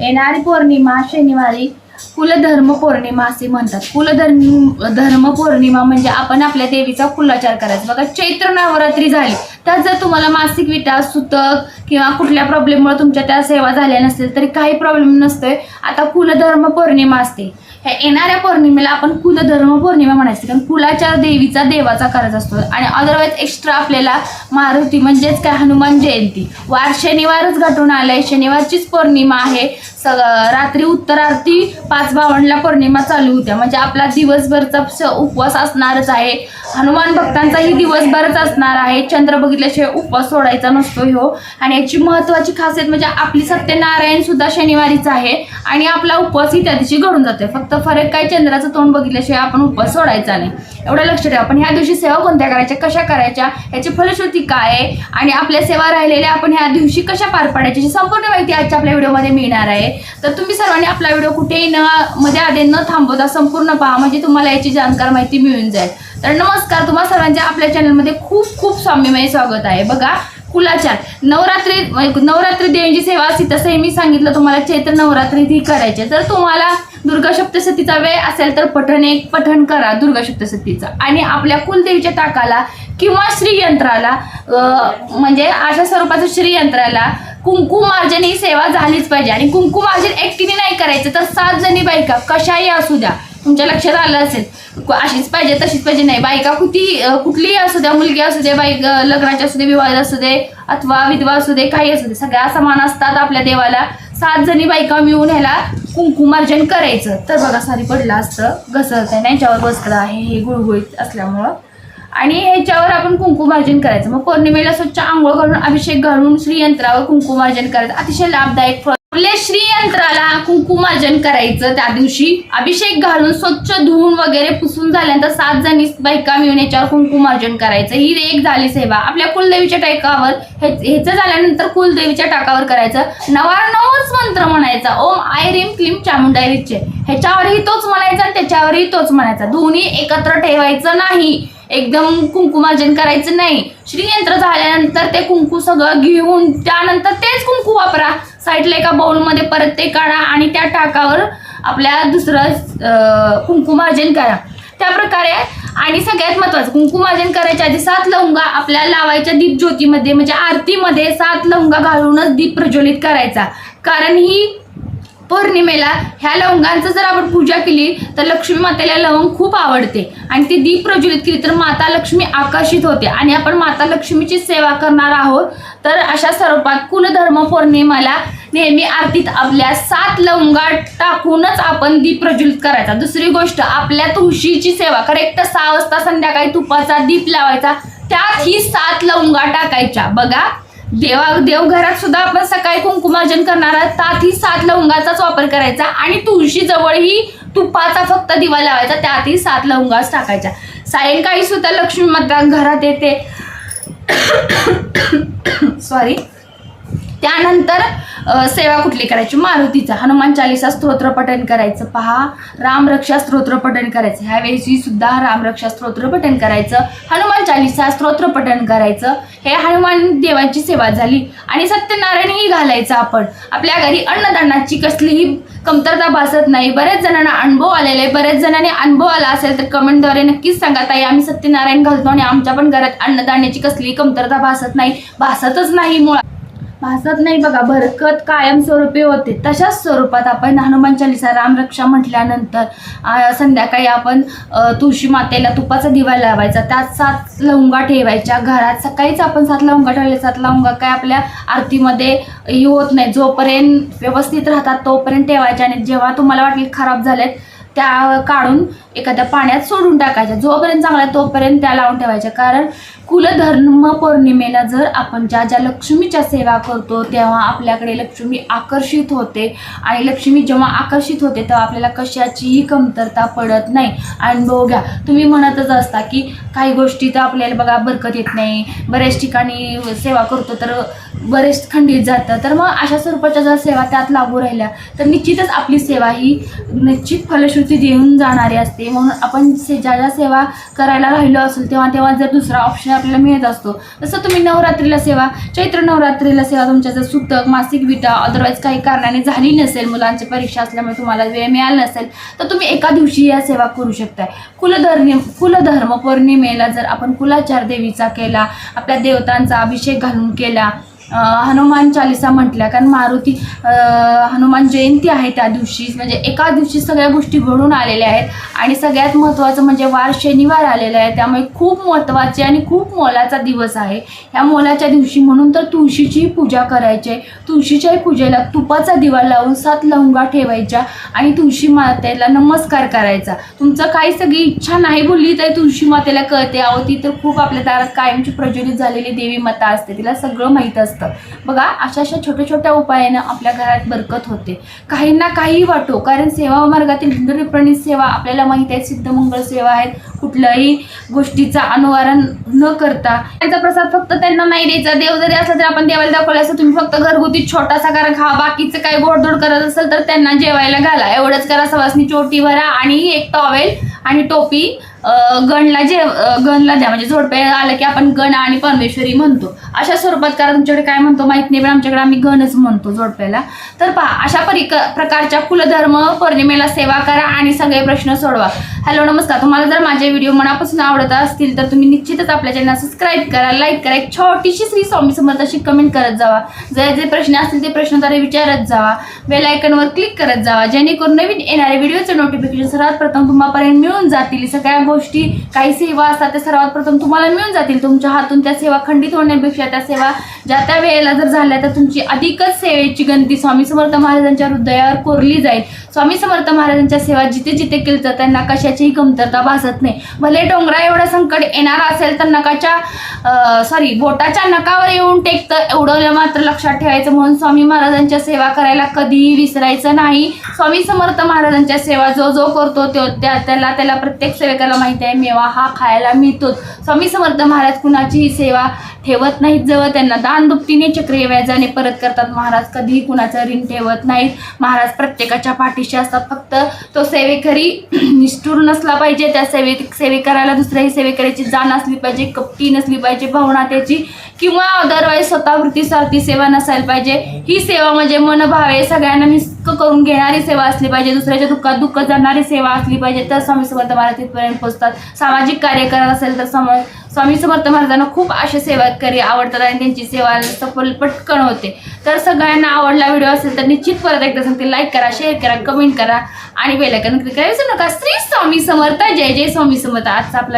येणारी पौर्णिमा शनिवारी कुलधर्म पौर्णिमा असे म्हणतात. कुलधर्म धर्म पौर्णिमा म्हणजे आपण आपल्या देवीचा कुलाचार करायचा. बघा चैत्र नवरात्री झाली. त्यात जर तुम्हाला मासिक विटा सुतक किंवा कुठल्या प्रॉब्लेममुळे तुमच्या त्या सेवा झाल्या नसतील तरी काही प्रॉब्लेम नसतोय. आता कुलधर्म पौर्णिमा असते. ह्या येणाऱ्या पौर्णिमेला आपण कुलधर्म पौर्णिमा म्हणायची कारण कुलाच्या देवीचा देवाचा कारज असतो. आणि अदरवाईज एक्स्ट्रा आपल्याला मारुती म्हणजेच काय? हनुमान जयंती. वार शनिवारच घटून आलाय. शनिवारचीच पौर्णिमा आहे. सग रात्री उत्तरार्थी पाच बावनला पौर्णिमा चालू होत्या. म्हणजे आपला दिवसभरचा स- उपवास असणारच आहे. हनुमान भक्तांचाही दिवसभरच असणार आहे. चंद्र बघितल्याशिवाय उपवास सोडायचा नसतो हो आणि याची महत्त्वाची खासियत म्हणजे आपली सत्यनारायण सुद्धा शनिवारीच आहे आणि आपला उपवासही त्या दिवशी घडून जातोय. फक्त फरक काय चंद्राचं तोंड बघितल्याशिवाय आपण उपवास सोडायचा नाही. एवढं लक्ष ठेवा. पण ह्या दिवशी सेवा कोणत्या करायच्या? कशा करायच्या? याची फलश्रुती काय आहे? आणि आपल्या सेवा राहिलेल्या आपण ह्या दिवशी कशा पार पाडायची संपूर्ण माहिती आजच्या आपल्या व्हिडिओमध्ये मिळणार आहे. तर तुम्ही सर्वांनी आपला व्हिडिओ कुठेही न मध्ये आधी न थांबवता संपूर्ण पहा. म्हणजे तुम्हाला याची जाणकार माहिती मिळून जाईल. तर नमस्कार तुम्हा सर्वांचे आपल्या चॅनलमध्ये खूप खूप स्वाम्यमय स्वागत आहे. बघा कुलाचार नवरात्री म्हणजे नवरात्री देवीची सेवा असते तसंही मी सांगितलं तुम्हाला चैत्र नवरात्री ही करायची तर जर तुम्हाला दुर्गा सप्तशतीचा वेळ असेल तर पठण एक पठण करा दुर्गा सप्तशतीचा. आणि आपल्या कुलदेवीच्या ताकाला किंवा श्रीयंत्राला म्हणजे अशा स्वरूपाचं श्रीयंत्राला कुंकुमार्जन ही सेवा झालीच पाहिजे. आणि कुंकुमार्जन एकटीने नाही करायचं तर सात जणी बायका कशाही असू द्या. तुमच्या लक्षात आलं असेल. अशीच पाहिजे तशीच पाहिजे. नाही बायका कुठली कुठलीही असू द्या मुलगी असू दे बाईक लग्नाची असू दे विवाह असू दे अथवा विधवा असू दे काही असू दे सगळ्या समान असतात आपल्या देवाला. सात जणी बायका मिळून ह्याला कुंकुमार्जन करायचं. तर बघा सारी पडलं असतं घसरत आहे यांच्यावर बसलं आहे हे गुळगुळीत असल्यामुळं. आणि ह्याच्यावर आपण कुंकुमार्जन करायचं. मग पौर्णिमेला स्वच्छ आंघोळ करून अभिषेक घालून श्रीयंत्रावर कुंकुमार्जन करायचं. अतिशय लाभदायक फळ आपल्या श्रीयंत्राला कुंकुमार्जन करायचं त्या दिवशी. अभिषेक घालून स्वच्छ धुवून वगैरे पुसून झाल्यानंतर सात जणी बायका मिळून याच्यावर कुंकुमार्जन करायचं. ही एक झाली सेवा. आपल्या कुलदेवीच्या टाकावर ह्याचं झाल्यानंतर कुलदेवीच्या टाकावर करायचं. नवानवच मंत्र म्हणायचा. ओम आय रिम क्लीम चामुंडायरीचे ह्याच्यावरही तोच म्हणायचा आणि त्याच्यावरही तोच म्हणायचा. दोन्ही एकत्र ठेवायचं नाही. एकदम कुंकुमार्जन करायचं नाही. श्रीयंत्र झाल्यानंतर ते कुंकू सगळं घेऊन त्यानंतर तेच कुंकू वापरा. साईडला एका बाउलमध्ये परत ते काढा आणि त्या टाकावर आपल्या दुसरं कुंकुमार्जन करा. त्या प्रकारे आणि सगळ्यात महत्वाचं कुंकुमार्जन करायच्या आधी सात लवंगा आपल्या लावायच्या दीप ज्योतीमध्ये म्हणजे आरतीमध्ये सात लवंगा घालूनच दीप प्रज्वलित करायचा. कारण ही पौर्णिमेला ह्या लवंगांचं जर आपण पूजा केली तर लक्ष्मी मातेला लवंग खूप आवडते. आणि ती दीप प्रज्वलित केली तर माता लक्ष्मी आकर्षित होते. आणि आपण माता लक्ष्मीची सेवा करणार आहोत तर अशा स्वरूपात कुलधर्म पौर्णिमेला नेहमी आरतीत आपल्या सात लवंगा टाकूनच आपण दीप प्रज्वलित करायचा. दुसरी गोष्ट आपल्या तुळशीची सेवा. करेक्ट सहा वाजता संध्याकाळी तुपाचा दीप लावायचा. त्यात ही सात लवंगा टाकायच्या. बघा देवा देवघरात सुद्धा आपण सकाळी कुंकुमार्जन करणार आहोत. त्यात ही सात लवंगाचाच वापर करायचा आणि तुळशी जवळही तुपाचा फक्त दिवा लावायचा त्यातही सात लवंगाच टाकायच्या. सायंकाळी सुद्धा लक्ष्मी माता घरात येते. सॉरी त्यानंतर सेवा कुठली करायची? मारुतीचा. हनुमान चालिसा स्तोत्र पठण करायचं. पहा रामरक्षा स्तोत्र पठण करायचं. ह्यावेळी सुद्धा रामरक्षा स्तोत्र पठण करायचं. हनुमान चालिसा स्तोत्र पठण करायचं. हे हनुमान देवाची सेवा झाली आणि सत्यनारायणही घालायचं आपण. आपल्या घरी अन्नदानाची कसलीही कमतरता भासत नाही. बऱ्याच जणांना अनुभव आलेले आहे. बऱ्याच जणांनी अनुभव आला असेल तर कमेंटद्वारे नक्कीच सांगा. ताई आम्ही सत्यनारायण घालतो आणि आमच्या पण घरात अन्नदाण्याची कसलीही कमतरता भासत नाही. भासतच नाही मुळात. भासत नाही बघा. भरकत कायमस्वरूपी होते. तशाच स्वरूपात आपण हनुमान चालिसा रामरक्षा म्हटल्यानंतर संध्याकाळी आपण तुळशी मातेला तुपाचा दिवा लावायचा. त्यात सात लवंगा ठेवायच्या. घरात सकाळीच आपण सात लवंगा ठेवले. सात लवंगा काय आपल्या आरतीमध्ये होत नाही. जोपर्यंत व्यवस्थित राहतात तोपर्यंत ठेवायच्या आणि जेव्हा तुम्हाला वाटेल खराब झालेत त्या काढून एखाद्या पाण्यात सोडून टाकायच्या. जोपर्यंत चांगला तोपर्यंत त्या लावून ठेवायच्या. कारण कुलधर्म पौर्णिमेला जर आपण ज्या ज्या लक्ष्मीच्या सेवा करतो तेव्हा आपल्याकडे लक्ष्मी आकर्षित होते. आणि लक्ष्मी जेव्हा आकर्षित होते तेव्हा आपल्याला कशाचीही कमतरता पडत नाही. अनुभव घ्या तुम्ही म्हणतच असता की काही गोष्टी तर आपल्याला बघा बरकत येत नाही. बऱ्याच ठिकाणी सेवा करतो तर बरेच खंडित जातं तर मग अशा स्वरूपाच्या जर सेवा त्यात लागू राहिल्या तर निश्चितच आपली सेवा ही निश्चित फलश्रुती निवृत्ती देऊन जाणारी असते. म्हणून आपण से ज्या ज्या सेवा करायला राहिलो असेल तेव्हा तेव्हा जर दुसरा ऑप्शन आपल्याला मिळत असतो. तसं तुम्ही नवरात्रीला सेवा चैत्र नवरात्रीला सेवा तुमच्या जर सुतक मासिक विटा अदरवाईज काही कारणाने झाली नसेल मुलांची परीक्षा असल्यामुळे तुम्हाला वेळ मिळाला नसेल तर तुम्ही एका दिवशी या सेवा करू शकताय. कुलधर्म कुलधर्म पौर्णिमेला जर आपण कुलाचार देवीचा केला आपल्या देवतांचा अभिषेक घालून केला हनुमान चालिसा म्हटल्या कारण मारुती हनुमान जयंती आहे त्या दिवशी म्हणजे एका दिवशी सगळ्या गोष्टी घडून आलेल्या आहेत आणि सगळ्यात महत्त्वाचं म्हणजे वार शनिवार आलेला आहे त्यामुळे खूप महत्त्वाचे आणि खूप मोलाचा दिवस आहे. ह्या मोलाच्या दिवशी म्हणून तर तुळशीचीही पूजा करायची आहे. तुळशीच्याही पूजेला तुपाचा दिवा लावून सात लवंगा ठेवायच्या आणि तुळशी मातेला नमस्कार करायचा. तुमचं काही सगळी इच्छा नाही बोलली तर तुळशी मातेला कळते अहो ती तर खूप आपल्या दारात कायमची प्रज्वलित झालेली देवी माता असते तिला सगळं माहीत असतं. बघा अशा अशा छोट्या छोट्या उपायानं आपल्या घरात बरकत होते. काहींना काही वाटो कारण सेवा मार्गातील हिंदुप्रणित सेवा आपल्याला माहिती आहे सिद्धमंगल सेवा आहेत. कुठल्याही गोष्टीचा अनुवारण न करता. त्यांचा प्रसाद फक्त त्यांना नाही द्यायचा. देव जरी असला तरी आपण देवाला दाखवला असं तुम्ही फक्त घरगुती छोटासा कारण खा. बाकीचं काही गोडधोड करत असेल तर त्यांना जेवायला घाला. एवढंच करा सवासनी चोटी भरा आणि एक टॉवेल आणि टोपी गणला जे गणला द्या. म्हणजे जोडपे आलं की आपण गण आणि परमेश्वरी म्हणतो. अशा स्वरूपात कारण तुमच्याकडे काय म्हणतो माहीत नाही पण आमच्याकडे आम्ही गणच म्हणतो जोडप्याला. तर पहा अशा परिक प्रकारच्या कुलधर्म पौर्णिमेला सेवा करा आणि सगळे प्रश्न सोडवा. हॅलो नमस्कार. तुम्हाला जर माझे व्हिडिओ मनापासून आवडत असतील तर तुम्ही निश्चितच आपल्या चॅनल सबस्क्राईब करा लाईक करा. एक छोटीशी श्री स्वामी समर्थाशी कमेंट करत जावा. जे जे प्रश्न असतील ते प्रश्न जरा विचारत जावा. बेल आयकनवर क्लिक करत जावा. जेणेकरून नवीन येणारे व्हिडिओचे नोटिफिकेशन सर्वात प्रथम तुम्हापर्यंत मिळून जातील. सगळ्या गोष्टी गोष्टी काही सेवा असतात त्या सर्वात प्रथम तुम्हाला मिळून जातील. तुमच्या हातून त्या सेवा खंडित होण्यापेक्षा त्या सेवा ज्या त्या वेळेला जर झाल्या तर तुमची अधिकच सेवेची गंती स्वामी समर्थ महाराजांच्या हृदयावर कोरली जाईल. स्वामी समर्थ महाराजांच्या सेवा जिथे जिथे केली तर त्यांना कशाचीही कमतरता भासत नाही. भले डोंगरा एवढं संकट येणार असेल तर नकाच्या सॉरी बोटाच्या नकावर येऊन टेकतं एवढं मात्र लक्षात ठेवायचं. म्हणून स्वामी महाराजांच्या सेवा करायला कधीही विसरायचं नाही. स्वामी समर्थ महाराजांच्या सेवा जो जो करतो तो त्या त्याला त्याला प्रत्येक सेवेकाला माहिती आहे मेवा हा खायला मिळतोच. स्वामी समर्थ महाराज कुणाचीही सेवा ठेवत नाहीत जवळ त्यांना दान दुपटीने चक्रीय व्याजाने परत करतात. महाराज कधीही कुणाचं ऋण ठेवत नाहीत. महाराज प्रत्येकाच्या पाठीशी असतात. फक्त तो सेवेकरी निष्ठूर नसला पाहिजे. त्या सेवे सेवे करायला दुसऱ्याही सेवेकऱ्याची जाण असली पाहिजे कपटी नसली पाहिजे भावना त्याची किंवा अदरवाईज स्वतः वृत्तीसारखी सेवा नसायला पाहिजे. ही सेवा म्हणजे मनभावे सगळ्यांना निस्क करून घेणारी सेवा असली पाहिजे दुसऱ्याच्या दुःखात दुःख जाणारी सेवा असली पाहिजे तर स्वामी समर्थ महाराज तिथपर्यंत पोहोचतात. सामाजिक कार्य करत असेल तर समाज स्वामी समर्थ महाराजांना खूप असे सेवाकरी आवडतात आणि त्यांची सेवा सफल पटकन होते. तर सगळ्यांना आवडला व्हिडिओ असेल तर निश्चित परत एकदा सांगते लाईक करा शेअर करा कमेंट करा आणि बेलायकन क्लिक करा. विसरू नका. श्री स्वामी समर्थ. जय जय स्वामी समर्थ. आजचा आपला